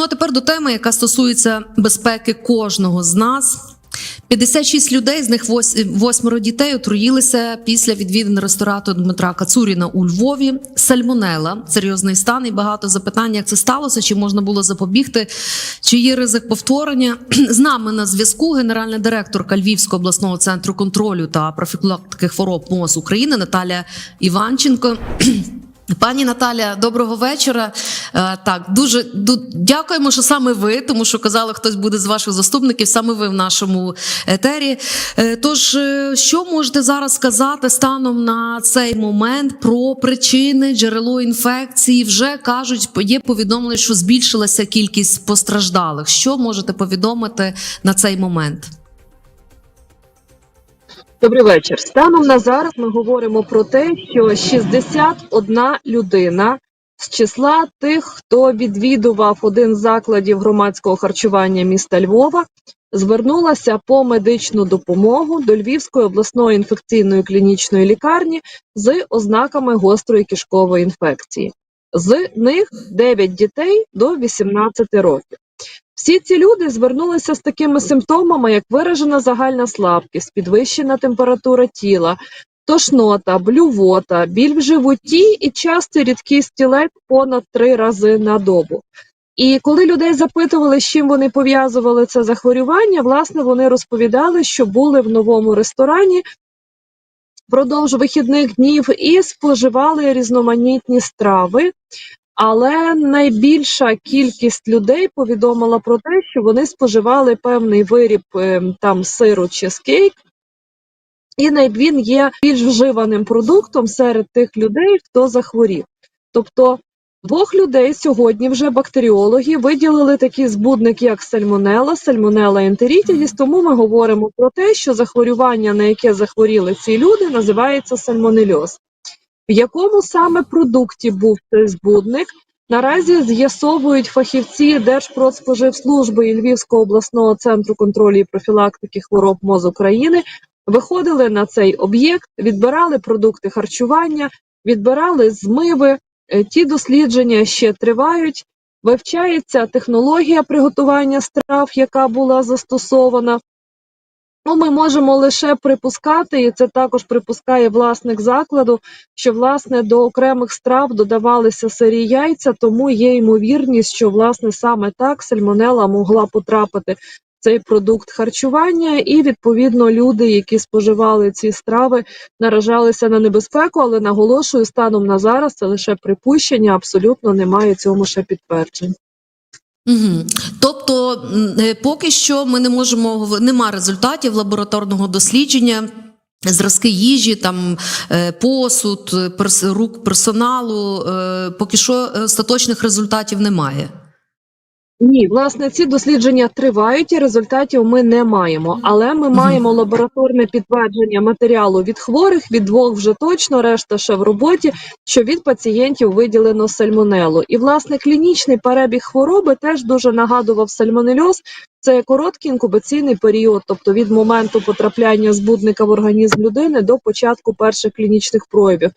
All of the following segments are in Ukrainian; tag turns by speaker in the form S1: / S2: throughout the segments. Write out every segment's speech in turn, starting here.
S1: Ну а тепер до теми, яка стосується безпеки кожного з нас. 56 людей, з них вось- восьмеро дітей отруїлися після відвідин ресторату Дмитра Кацуріна у Львові. Сальмонела, серйозний стан і багато запитань, як це сталося, чи можна було запобігти, чи є ризик повторення. З нами на зв'язку генеральна директорка Львівського обласного центру контролю та профілактики хвороб МОЗ України Наталя Іванченко. Пані Наталя, доброго вечора. Е, Так, дуже дякуємо, що саме ви, тому що казали, хтось буде з ваших заступників, саме ви в нашому етері. Е, Тож, е, що можете зараз сказати станом на цей момент про причини джерело інфекції? Вже кажуть, є повідомлення, що збільшилася кількість постраждалих. Що можете повідомити на цей момент?
S2: Добрий вечір. Станом на зараз ми говоримо про те, що 61 людина з числа тих, хто відвідував один з закладів громадського харчування міста Львова, звернулася по медичну допомогу до Львівської обласної інфекційної клінічної лікарні з ознаками гострої кишкової інфекції. З них 9 дітей до 18 років. Всі ці люди звернулися з такими симптомами, як виражена загальна слабкість, підвищена температура тіла, тошнота, блювота, біль в животі і частий рідкий стілець понад три рази на добу. І коли людей запитували, з чим вони пов'язували це захворювання, власне, вони розповідали, що були в новому ресторані впродовж вихідних днів і споживали різноманітні страви. Але найбільша кількість людей повідомила про те, що вони споживали певний виріб е, там сиру чизкейк, і він є більш вживаним продуктом серед тих людей, хто захворів. Тобто двох людей сьогодні вже бактеріологи виділили такий збудник, як сальмонела, сальмонела ентерітідіс, тому ми говоримо про те, що захворювання, на яке захворіли ці люди, називається сальмонельоз. В якому саме продукті був цей збудник, наразі з'ясовують фахівці Держпродспоживслужби і Львівського обласного центру контролю і профілактики хвороб МОЗ України, виходили на цей об'єкт, відбирали продукти харчування, відбирали змиви. Е, Ті дослідження ще тривають. Вивчається технологія приготування страв, яка була застосована. Ну, ми можемо лише припускати, і це також припускає власник закладу, що власне до окремих страв додавалися сирі яйця, тому є ймовірність, що власне саме так сальмонела могла потрапити в цей продукт харчування, і відповідно люди, які споживали ці страви, наражалися на небезпеку, але наголошую, станом на зараз це лише припущення, абсолютно немає цьому ще підтверджень.
S1: Угу. Тобто, е, поки що ми не можемо нема результатів лабораторного дослідження. Зразки їжі, там е, посуд, перс- рук персоналу. е, Поки що остаточних результатів немає.
S2: Ні, власне, ці дослідження тривають і результатів ми не маємо. Але ми маємо лабораторне підтвердження матеріалу від хворих, від двох вже точно, решта ще в роботі, що від пацієнтів виділено сальмонелу. І власне клінічний перебіг хвороби теж дуже нагадував сальмонельоз. Це короткий інкубаційний період, тобто від моменту потрапляння збудника в організм людини до початку перших клінічних проявів.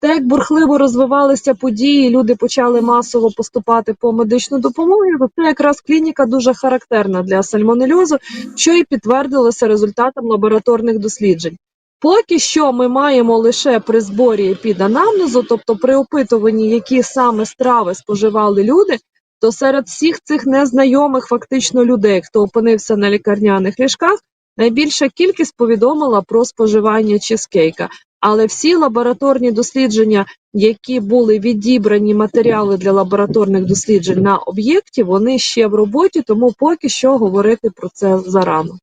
S2: Те, як бурхливо розвивалися події, люди почали масово поступати по медичну допомогу. Це якраз клініка дуже характерна для сальмонельозу, що і підтвердилося результатом лабораторних досліджень. Поки що ми маємо лише при зборі епіданамнезу, тобто при опитуванні, які саме страви споживали люди, то серед всіх цих незнайомих фактично людей, хто опинився на лікарняних ліжках, найбільша кількість повідомила про споживання чизкейка. Але всі лабораторні дослідження, які були відібрані матеріали для лабораторних досліджень на об'єкті, вони ще в роботі, тому поки що говорити про це зарано.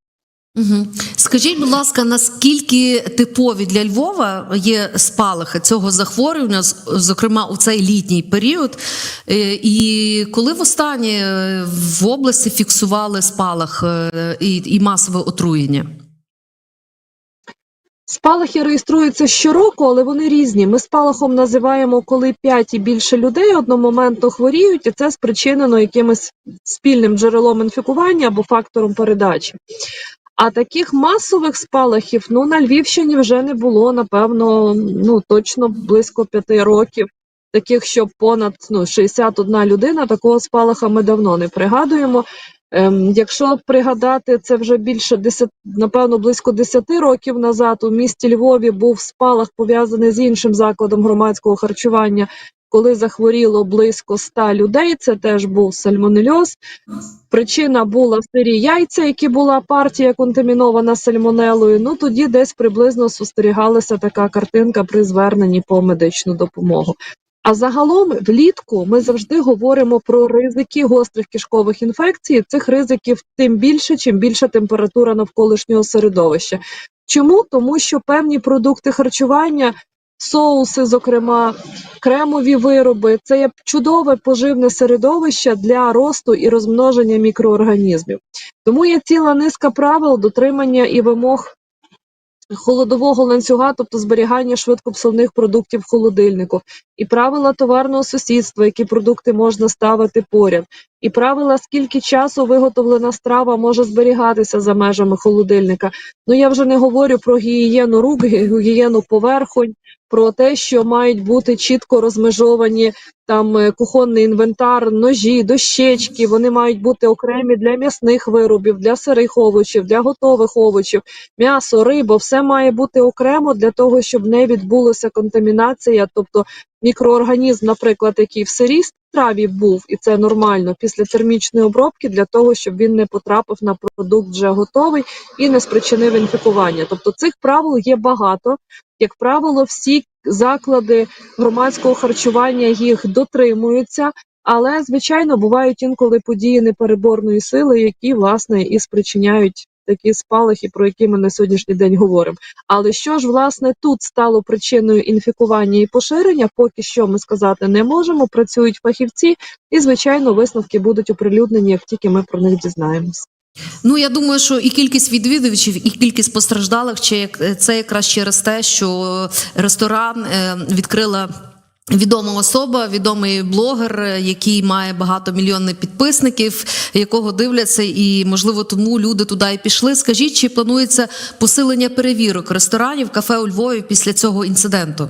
S1: Угу. Скажіть, будь ласка, наскільки типові для Львова є спалахи цього захворювання, зокрема у цей літній період? Е, І коли востаннє е, в області фіксували спалах е, і, і масове отруєння?
S2: Спалахи реєструються щороку, але вони різні. Ми спалахом називаємо, коли 5 і більше людей одномоментно хворіють, і це спричинено якимось спільним джерелом інфікування або фактором передачі. А таких масових спалахів ну на Львівщині вже не було, напевно, ну точно близько п'яти років. таких, щоб понад ну, 61 людина, такого спалаха ми давно не пригадуємо. Ем, якщо пригадати, це вже більше 10, напевно, близько 10 років назад у місті Львові був спалах пов'язаний з іншим закладом громадського харчування, коли захворіло близько 100 людей. Це теж був сальмонельоз. Причина була сирі яйця, які була партія контамінована сальмонелою. Ну тоді десь приблизно спостерігалася така картинка при зверненні по медичну допомогу. А загалом влітку ми завжди говоримо про ризики гострих кишкових інфекцій. Цих ризиків тим більше, чим більша температура навколишнього середовища. Чому? Тому що певні продукти харчування, соуси, зокрема, кремові вироби, це є чудове поживне середовище для росту і розмноження мікроорганізмів. Тому є ціла низка правил дотримання і вимог холодового ланцюга, тобто зберігання швидкопсувних продуктів в холодильнику, і правила товарного сусідства, які продукти можна ставити поряд, і правила, скільки часу виготовлена страва може зберігатися за межами холодильника. Ну я вже не говорю про гігієну рук, гігієну поверхонь, про те, що мають бути чітко розмежовані там е, кухонний інвентар, ножі, дощечки. Вони мають бути окремі для м'ясних виробів, для сирих овочів, для готових овочів, м'ясо, риба, все має бути окремо для того, щоб не відбулося контамінація, тобто мікроорганізм, наприклад, який в сирій страві був, і це нормально після термічної обробки, для того, щоб він не потрапив на продукт вже готовий і не спричинив інфікування. Тобто цих правил є багато. Як правило, всі заклади громадського харчування їх дотримуються, але звичайно бувають інколи події непереборної сили, які власне і спричиняють такі спалахи, про які ми на сьогоднішній день говоримо. Але що ж власне тут стало причиною інфікування і поширення, поки що ми сказати не можемо. Працюють фахівці, і звичайно висновки будуть оприлюднені, як тільки ми про них дізнаємось.
S1: Ну я думаю, що і кількість відвідувачів, і кількість постраждалих, чи це якраз через те, що ресторан е, відкрила. Відома особа, відомий блогер, який має багатомільйонних підписників, якого дивляться, і можливо тому люди туди і пішли. Скажіть, чи планується посилення перевірок ресторанів, кафе у Львові після цього інциденту?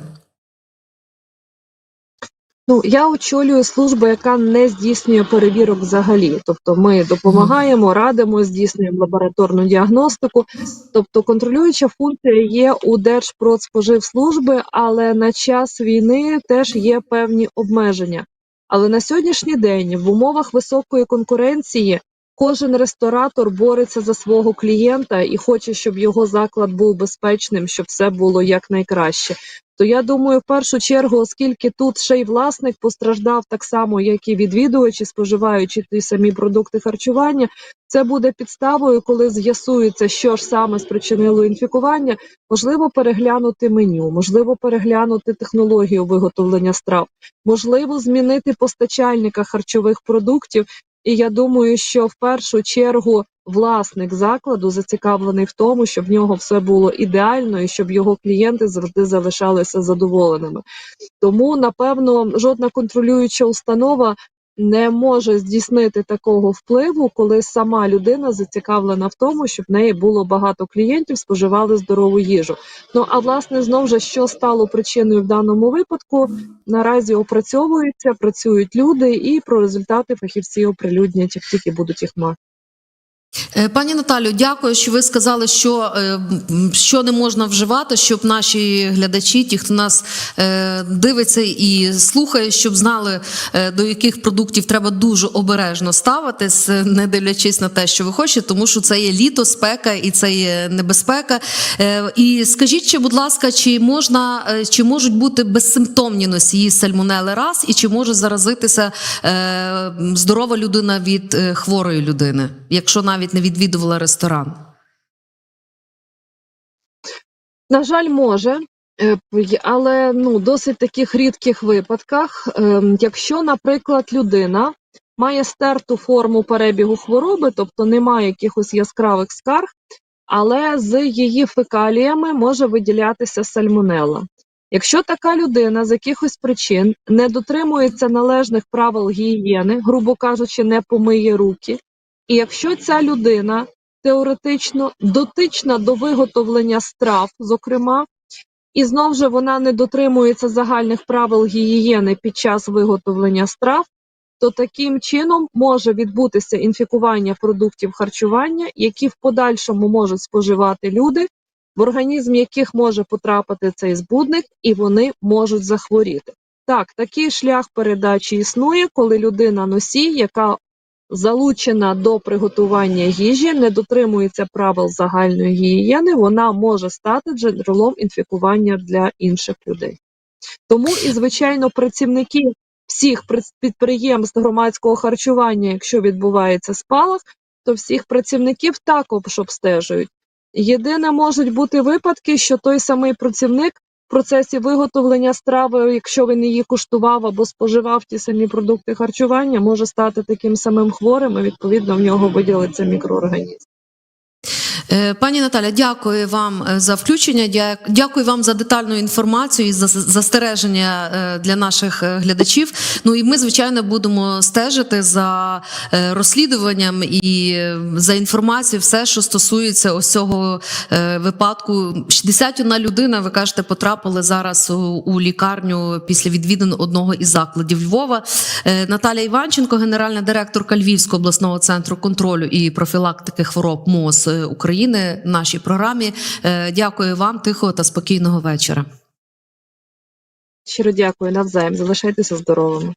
S2: Ну, я очолюю службу, яка не здійснює перевірок взагалі. Тобто, ми допомагаємо, радимо, здійснюємо лабораторну діагностику. Тобто, контролююча функція є у Держпродспоживслужби, але на час війни теж є певні обмеження. Але на сьогоднішній день в умовах високої конкуренції кожен ресторатор бореться за свого клієнта і хоче, щоб його заклад був безпечним, щоб все було якнайкраще. То я думаю, в першу чергу, оскільки тут ще й власник постраждав так само, як і відвідувачі, споживаючи ті самі продукти харчування, це буде підставою, коли з'ясується, що ж саме спричинило інфікування. Можливо, переглянути меню, можливо, переглянути технологію виготовлення страв, можливо, змінити постачальника харчових продуктів. І я думаю, що в першу чергу власник закладу зацікавлений в тому, щоб в нього все було ідеально і щоб його клієнти завжди залишалися задоволеними. Тому, напевно, жодна контролююча установа не може здійснити такого впливу, коли сама людина зацікавлена в тому, щоб в неї було багато клієнтів, споживали здорову їжу. Ну а власне знову ж що стало причиною в даному випадку, наразі опрацьовується, працюють люди, і про результати фахівці оприлюднять, як тільки будуть їх мати.
S1: Е, Пані Наталю, дякую, що ви сказали, що, е, що не можна вживати, щоб наші глядачі, ті, хто нас е, дивиться і слухає, щоб знали, до яких продуктів треба дуже обережно ставитись, не дивлячись на те, що ви хочете, тому що це є літо, спека і це є небезпека. І скажіть, чи, будь ласка, чи можна, чи можуть бути безсимптомні носії сальмонели раз, і чи може заразитися здорова людина від хворої людини, якщо навіть не відвідувала ресторан?
S2: На жаль, може. е, Але ну досить таких рідких випадках, ем, якщо, наприклад, людина має стерту форму перебігу хвороби, тобто немає якихось яскравих скарг, але з її фекаліями може виділятися сальмонелла. Якщо така людина з якихось причин не дотримується належних правил гігієни, грубо кажучи, не помиє руки, і якщо ця людина теоретично дотична до виготовлення страв, зокрема, і знов же вона не дотримується загальних правил гігієни під час виготовлення страв, то таким чином може відбутися інфікування продуктів харчування, які в подальшому можуть споживати люди, в організм яких може потрапити цей збудник, і вони можуть захворіти. Так, такий шлях передачі існує, коли людина носій, яка залучена до приготування їжі, не дотримується правил загальної гігієни, вона може стати джерелом інфікування для інших людей. Тому і, звичайно, працівники всіх підприємств громадського харчування, якщо відбувається спалах, то всіх працівників також обстежують. Єдине можуть бути випадки, що той самий працівник процесі виготовлення страви, якщо він її куштував або споживав ті самі продукти харчування, може стати таким самим хворим, і відповідно в нього виділиться мікроорганізм.
S1: Е, Пані Наталя, дякую вам е, за включення. Дякую вам за детальну інформацію і за за- застереження е, для наших глядачів. Ну і ми, звичайно, будемо стежити за розслідуванням і за інформацією, все, що стосується ось цього випадку. 61 людина, ви кажете, потрапили зараз у, лікарню після відвідин одного із закладів Львова. Наталя Іванченко, генеральна директорка Львівського обласного центру контролю і профілактики хвороб МОЗ е, України в нашій програмі. Е, Дякую вам, тихого та спокійного вечора.
S2: Щиро дякую навзаєм. Залишайтеся здоровими.